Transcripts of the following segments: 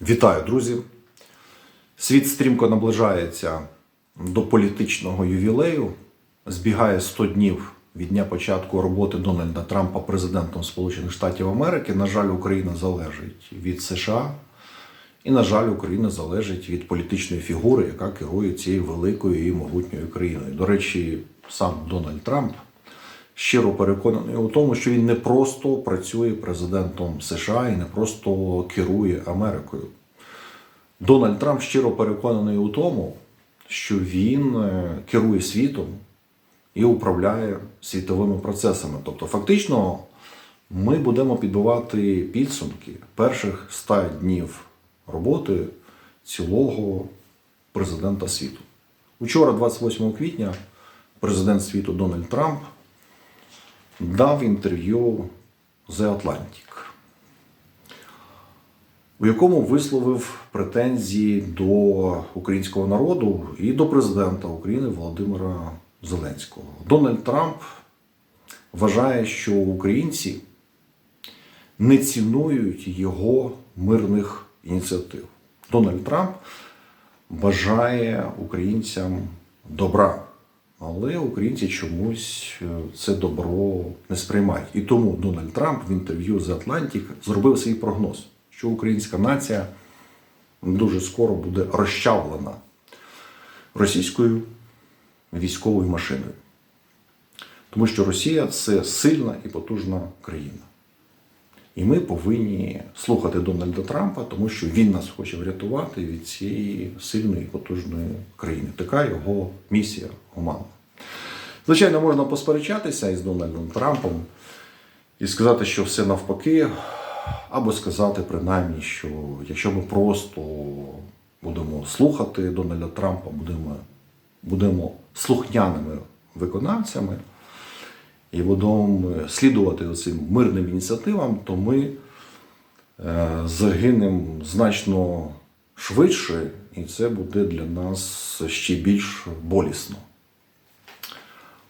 Вітаю, друзі! Світ стрімко наближається до політичного ювілею. Збігає 100 днів від дня початку роботи Дональда Трампа президентом Сполучених Штатів Америки. На жаль, Україна залежить від США. І, на жаль, Україна залежить від політичної фігури, яка керує цією великою і могутньою країною. До речі, сам Дональд Трамп щиро переконаний у тому, що він не просто працює президентом США і не просто керує Америкою. Дональд Трамп щиро переконаний у тому, що він е, керує світом і управляє світовими процесами. Тобто, фактично, ми будемо підбивати підсумки перших 100 днів роботи цілого президента світу. Учора, 28 квітня, президент світу Дональд Трамп дав інтерв'ю The Atlantic, у якому висловив претензії до українського народу і до президента України Володимира Зеленського. Дональд Трамп вважає, що українці не цінують його мирних ініціатив. Дональд Трамп бажає українцям добра. Але українці чомусь е, це добро не сприймають. І тому Дональд Трамп в інтерв'ю з Atlantic зробив свій прогноз, що українська нація дуже скоро буде розчавлена російською військовою машиною. Тому що Росія це сильна і потужна країна. І ми повинні слухати Дональда Трампа, тому що він нас хоче врятувати від цієї сильної потужної країни. Така його місія гуманна. Звичайно, можна посперечатися із Дональдом Трампом і сказати, що все навпаки, або сказати принаймні, що якщо ми просто будемо слухати Дональда Трампа, будемо, будемо слухняними виконавцями і будемо слідувати цим мирним ініціативам, то ми е, загинемо значно швидше, і це буде для нас ще більш болісно.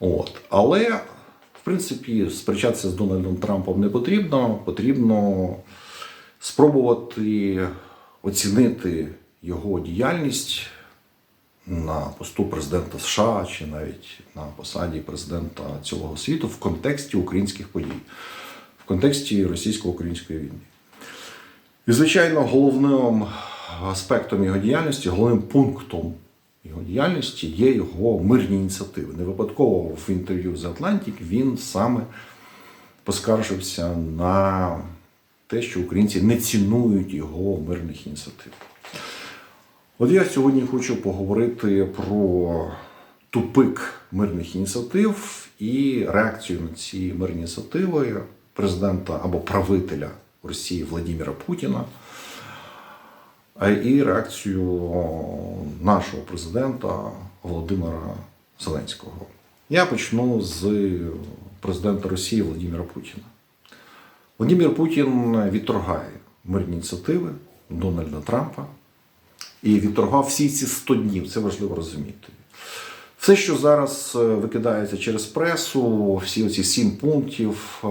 От. Але, в принципі, сперечатися з Дональдом Трампом не потрібно. Потрібно спробувати оцінити його діяльність на посту президента США чи навіть на посаді президента цілого світу в контексті українських подій, в контексті російсько-української війни. І, звичайно, головним аспектом його діяльності, головним пунктом його діяльності є його мирні ініціативи. Не випадково в інтерв'ю з Atlantic він саме поскаржився на те, що українці не цінують його мирних ініціатив. От я сьогодні хочу поговорити про тупик мирних ініціатив і реакцію на ці мирні ініціативи президента або правителя Росії Владимира Путіна, і реакцію нашого президента Володимира Зеленського. Я почну з президента Росії Владимира Путіна. Владимир Путін відторгає мирні ініціативи Дональда Трампа і відторгав всі ці 100 днів. Це важливо розуміти. Все, що зараз е, викидається через пресу, всі оці сім пунктів, е,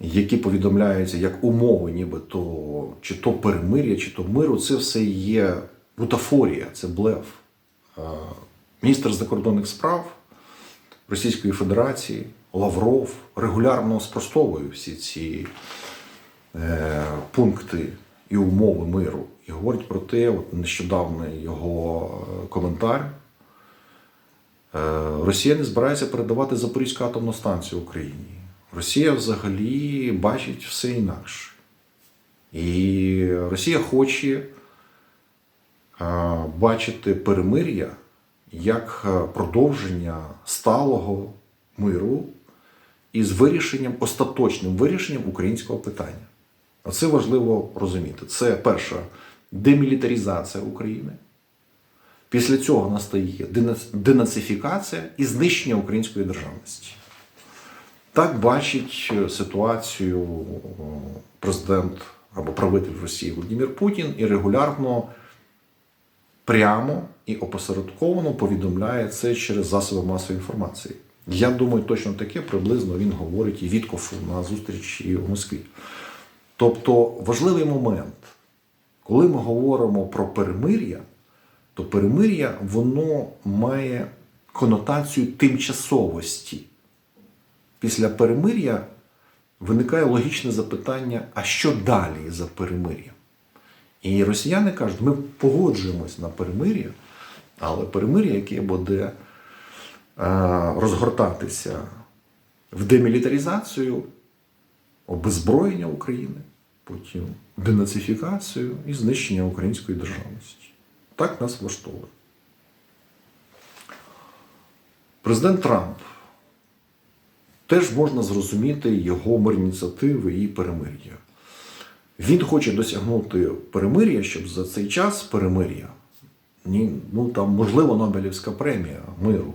які повідомляються як умови, нібито чи то перемир'я, чи то миру, це все є бутафорія, це блеф. Е, Міністр закордонних справ Російської Федерації Лавров регулярно спростовує всі ці пункти і умови миру. І говорить про те, от нещодавний його е, коментар. Е, Росія не збирається передавати Запорізьку атомну станцію Україні. Росія взагалі бачить все інакше. І Росія хоче е, бачити перемир'я як продовження сталого миру із вирішенням, остаточним вирішенням українського питання. Оце важливо розуміти. Це перша демілітаризація України. Після цього настає денацифікація і знищення української державності. Так бачить е, ситуацію е, президент або правитель Росії Володимир Путін і регулярно прямо і опосередковано повідомляє це через засоби масової інформації. Я думаю, точно таке приблизно він говорить і Віткофу на зустрічі у Москві. Тобто важливий момент, коли ми говоримо про перемир'я, то перемир'я воно має конотацію тимчасовості. Після перемир'я виникає логічне запитання: а що далі за перемир'ям? І росіяни кажуть, ми погоджуємось на перемир'я, але перемир'я, яке буде е, розгортатися в демілітаризацію, обезброєння України, потім денацифікацію і знищення української державності. Так нас влаштовує. Президент Трамп теж можна зрозуміти його мир ініціативи і перемир'я. Він хоче досягнути перемир'я, щоб за цей час перемир'я, ну там можливо Нобелівська премія миру.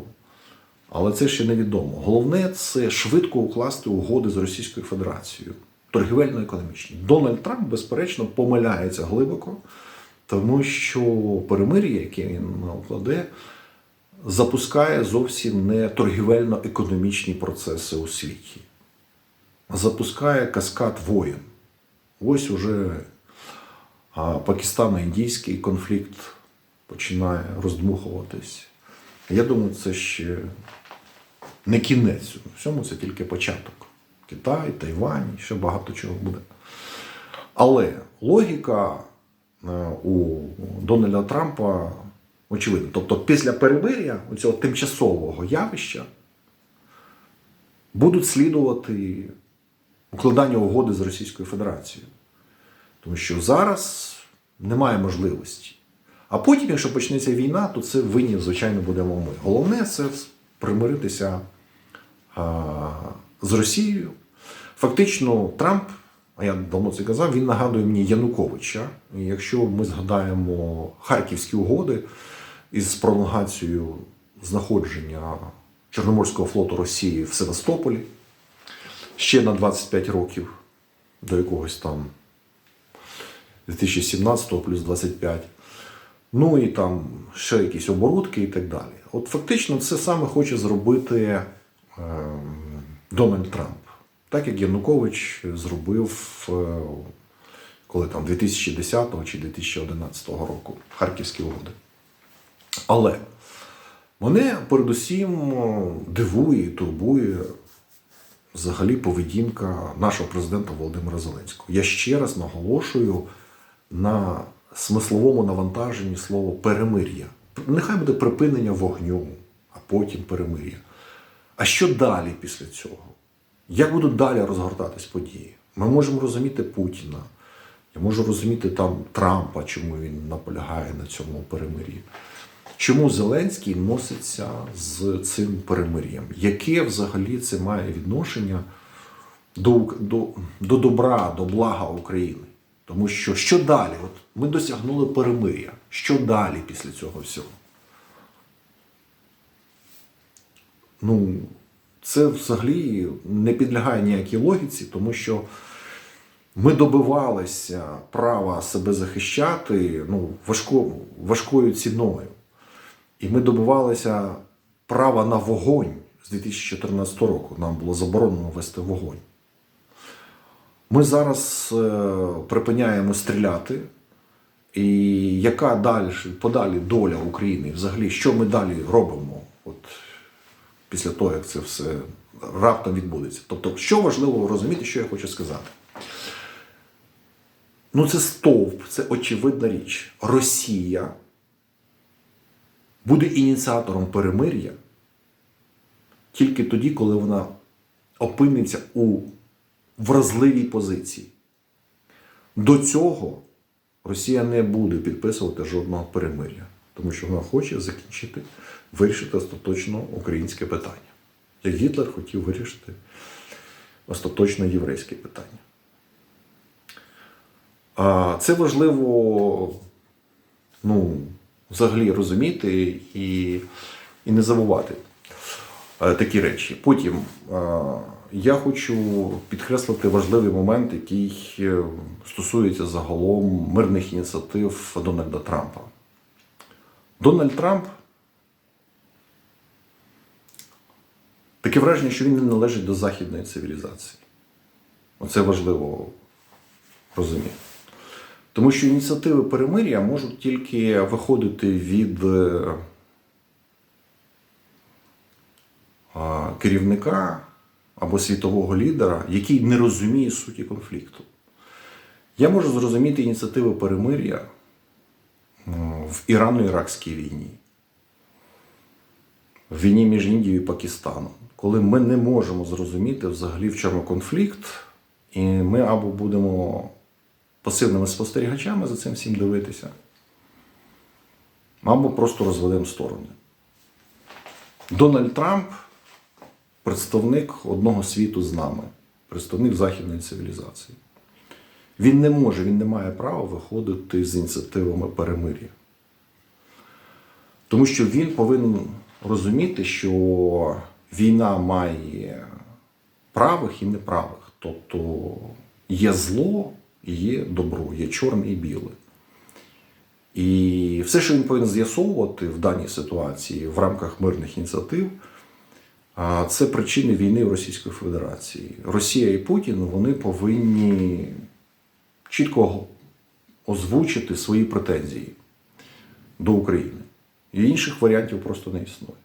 Але це ще невідомо. Головне це швидко укласти угоди з Російською Федерацією, торгівельно-економічні. Дональд Трамп, безперечно, помиляється глибоко, тому що перемир'я, яке він укладе, запускає зовсім не торгівельно-економічні процеси у світі, запускає каскад воєн. Ось уже пакистано-індійський конфлікт починає роздмухуватись. Я думаю, це ще не кінець. Всьому це тільки початок. Китай, Тайвань, ще багато чого буде. Але логіка е, у Дональда Трампа очевидна. Тобто, після перемир'я цього тимчасового явища будуть слідувати укладання угоди з Російською Федерацією. Тому що зараз немає можливості. А потім, якщо почнеться війна, то це винні, звичайно, будемо ми. Головне це примиритися з Росією. Фактично, Трамп, а я давно це казав, він нагадує мені Януковича. Якщо ми згадаємо Харківські угоди із пролонгацією знаходження Чорноморського флоту Росії в Севастополі ще на 25 років до якогось там 2017 плюс 25. Ну і там ще якісь оборудки і так далі. От фактично це саме хоче зробити е, Дональд Трамп. Так як Янукович зробив, е, коли там 2010 чи 2011 року Харківські угоди. Але мене передусім дивує і турбує взагалі поведінка нашого президента Володимира Зеленського. Я ще раз наголошую на смисловому навантаженні слово перемир'я. Нехай буде припинення вогню, а потім перемир'я. А що далі після цього? Як будуть далі розгортатись події? Ми можемо розуміти Путіна. Я можу розуміти там Трампа, чому він наполягає на цьому перемир'ї. Чому Зеленський носиться з цим перемир'ям? Яке взагалі це має відношення до, до, до добра, до блага України? Тому що що далі? От ми досягнули перемир'я. Що далі після цього всього? Ну, це взагалі не підлягає ніякій логіці, тому що ми добивалися права себе захищати ну, важко, важкою ціною. І ми добивалися права на вогонь з 2014 року. Нам було заборонено вести вогонь. Ми зараз е, припиняємо стріляти. І яка далі, подалі доля України? Взагалі, що ми далі робимо от, після того, як це все раптом відбудеться? Тобто, що важливо розуміти, що я хочу сказати? Ну, це стовп, це очевидна річ. Росія буде ініціатором перемир'я тільки тоді, коли вона опиниться у вразливій позиції. До цього Росія не буде підписувати жодного перемир'я, тому що вона хоче закінчити, вирішити остаточно українське питання. Як Гітлер хотів вирішити остаточно єврейське питання. А Це важливо ну, взагалі розуміти і, і не забувати е, такі речі. Потім е, я хочу підкреслити важливий момент, який е, стосується загалом мирних ініціатив Дональда Трампа. Дональд Трамп таке враження, що він не належить до західної цивілізації. Оце важливо розумію. Тому що ініціативи перемир'я можуть тільки виходити від е, керівника або світового лідера, який не розуміє суті конфлікту. Я можу зрозуміти ініціативи перемир'я в Ірано-Іракській війні, в війні між Індією і Пакистаном, коли ми не можемо зрозуміти взагалі в чому конфлікт, і ми або будемо пасивними спостерігачами за цим всім дивитися, або просто розведемо сторони. Дональд Трамп представник одного світу з нами, представник західної цивілізації. Він не може, він не має права виходити з ініціативами перемир'я. Тому що він повинен розуміти, що війна має правих і неправих. Тобто є зло є добро, є чорне і біле. І все, що він повинен з'ясовувати в даній ситуації в рамках мирних ініціатив, це причини війни в Російської Федерації. Росія і Путін вони повинні чітко озвучити свої претензії до України. І інших варіантів просто не існує.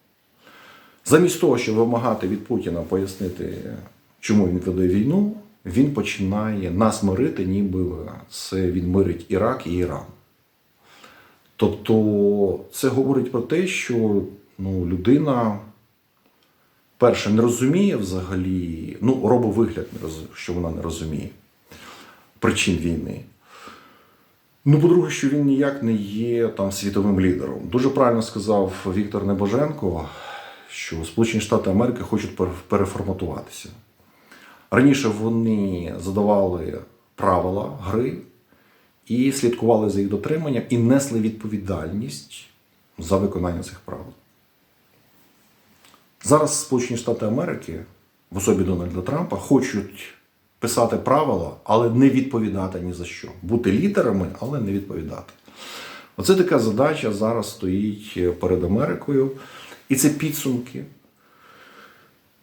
Замість того, щоб вимагати від Путіна пояснити, чому він веде війну, він починає нас мирити, ніби це він мирить Ірак і Іран. Тобто це говорить про те, що ну, людина, перше, не розуміє взагалі, ну, робить вигляд, що вона не розуміє причин війни. Ну, по-друге, що він ніяк не є там світовим лідером. Дуже правильно сказав Віктор Небоженко, що Сполучені Штати Америки хочуть переформатуватися. Раніше вони задавали правила гри і слідкували за їх дотриманням і несли відповідальність за виконання цих правил. Зараз Сполучені Штати Америки, в особі Дональда Трампа, хочуть писати правила, але не відповідати ні за що. Бути лідерами, але не відповідати. Оце така задача зараз стоїть перед Америкою. І це підсумки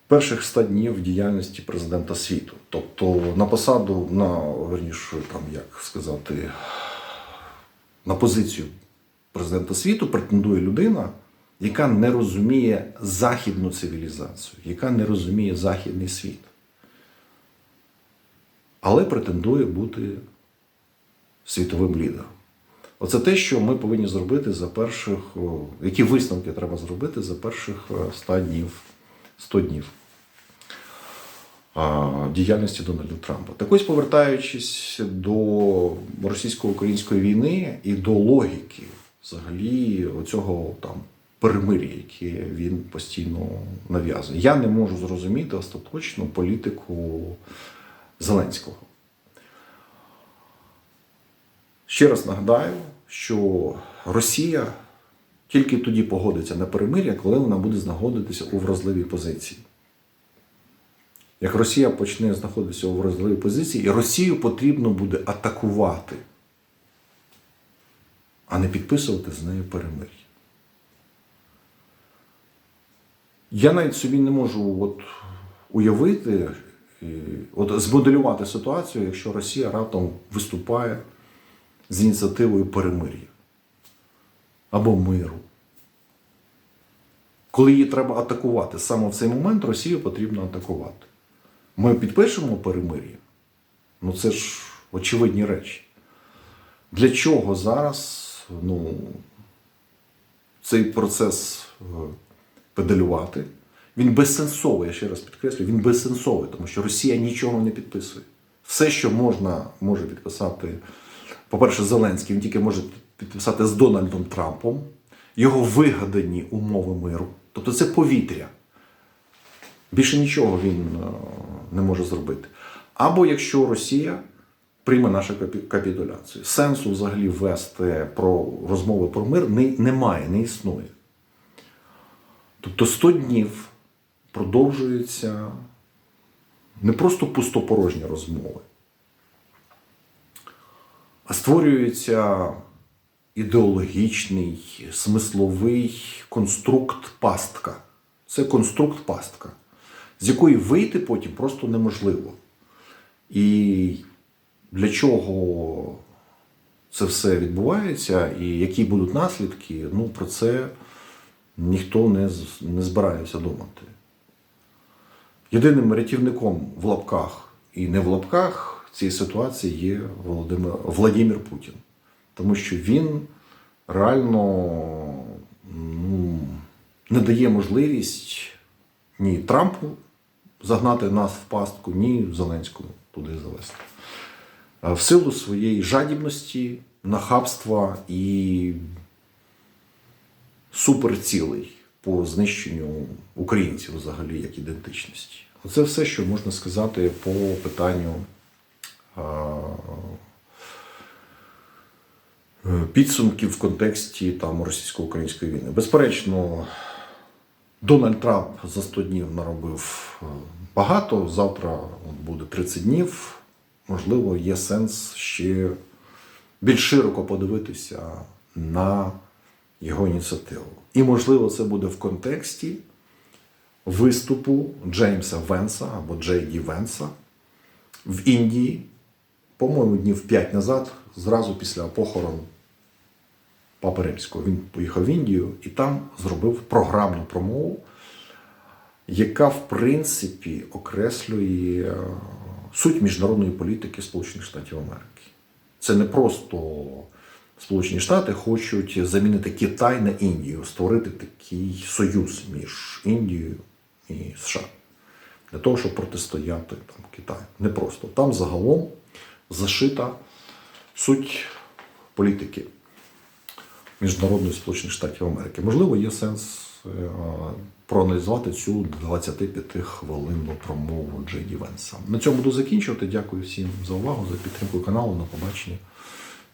перших 100 днів діяльності президента світу. Тобто на посаду, на верніше, там як сказати, на позицію президента світу претендує людина, яка не розуміє західну цивілізацію, яка не розуміє західний світ. Але претендує бути світовим лідером. Оце те, що ми повинні зробити за перших, які висновки треба зробити за перших е, 100 днів, 100 днів діяльності Дональда Трампа. Так ось повертаючись до російсько-української війни і до логіки взагалі оцього там перемир'я, яке він постійно нав'язує. Я не можу зрозуміти остаточно політику Зеленського. Ще раз нагадаю, що Росія тільки тоді погодиться на перемир'я, коли вона буде знаходитися у вразливій позиції. Як Росія почне знаходитися у вразливій позиції, і Росію потрібно буде атакувати, а не підписувати з нею перемир'я. Я навіть собі не можу от уявити, от змоделювати ситуацію, якщо Росія раптом виступає з ініціативою перемир'я або миру. Коли її треба атакувати, саме в цей момент Росію потрібно атакувати. Ми підпишемо перемир'я. Ну це ж очевидні речі. Для чого зараз ну, цей процес е, педалювати? Він безсенсовий, я ще раз підкреслюю, він безсенсовий, тому що Росія нічого не підписує. Все, що можна, може підписати, по-перше, Зеленський, він тільки може підписати з Дональдом Трампом, його вигадані умови миру. Тобто це повітря. Більше нічого він е, не може зробити. Або якщо Росія прийме нашу капітуляцію, сенсу взагалі вести про розмови про мир не, немає, не існує. Тобто 100 днів продовжуються не просто пустопорожні розмови, а створюється ідеологічний, смисловий конструкт пастка. Це конструкт пастка, з якої вийти потім просто неможливо. І для чого це все відбувається і які будуть наслідки, ну про це ніхто не, не збирається думати. Єдиним рятівником в лапках і не в лапках цієї ситуації є Володимир Владимир Путін. Тому що він реально ну, не дає можливість ні Трампу загнати нас в пастку, ні Зеленському туди завести. В силу своєї жадібності, нахабства і суперцілей по знищенню українців взагалі як ідентичності. Оце все, що можна сказати по питанню підсумків в контексті там російсько-української війни. Безперечно, Дональд Трамп за 100 днів наробив е, багато. Завтра буде 30 днів. Можливо, є сенс ще більш широко подивитися на його ініціативу. І, можливо, це буде в контексті виступу Джеймса Венса або Джей Ді Венса в Індії, по-моєму, днів 5 назад, зразу після похорон Папи Римського. Він поїхав в Індію і там зробив програмну промову, яка, в принципі, окреслює е, суть міжнародної політики Сполучених Штатів Америки. Це не просто Сполучені Штати хочуть замінити Китай на Індію, створити такий союз між Індією і США для того, щоб протистояти там, Китаю. Не просто. Там загалом зашита суть політики міжнародної Сполучених Штатів Америки. Можливо, є сенс е, проаналізувати цю 25 хвилинну промову Джейді Венса. На цьому буду закінчувати. Дякую всім за увагу, за підтримку каналу. На побачення.